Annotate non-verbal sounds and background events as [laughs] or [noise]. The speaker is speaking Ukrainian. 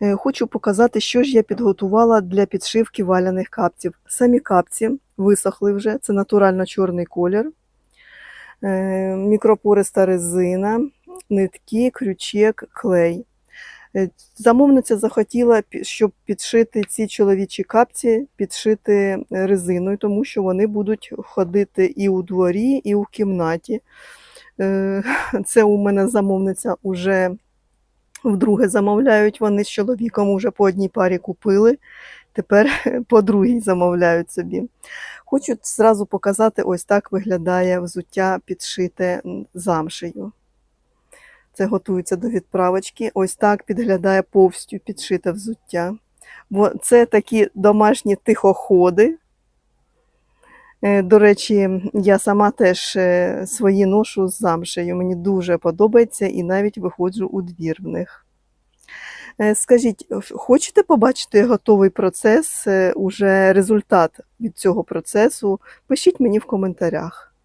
Е, Хочу показати, що ж я підготувала для підшивки валяних капців. Самі капці висохли вже, це натурально чорний колір, Е, мікропориста резина, нитки, крючек, клей. Е, Замовниця захотіла, щоб підшити ці чоловічі капці, підшити резиною, тому що вони будуть ходити і у дворі, і у кімнаті. [laughs] Це у мене замовниця уже вдруге замовляють. Вони з чоловіком уже по одній парі купили. Тепер [laughs] по другій замовляють собі. Хочу зразу показати, ось так виглядає взуття підшите замшею. Це готується до відправочки. Ось так підглядає повністю підшите взуття. Бо це такі домашні тихоходи. Е, До речі, я сама теж е, свої ношу з замшею. Мені дуже подобається і навіть виходжу у двір в них. Е, Скажіть, хочете побачити готовий процес, уже результат від цього процесу? Пишіть мені в коментарях.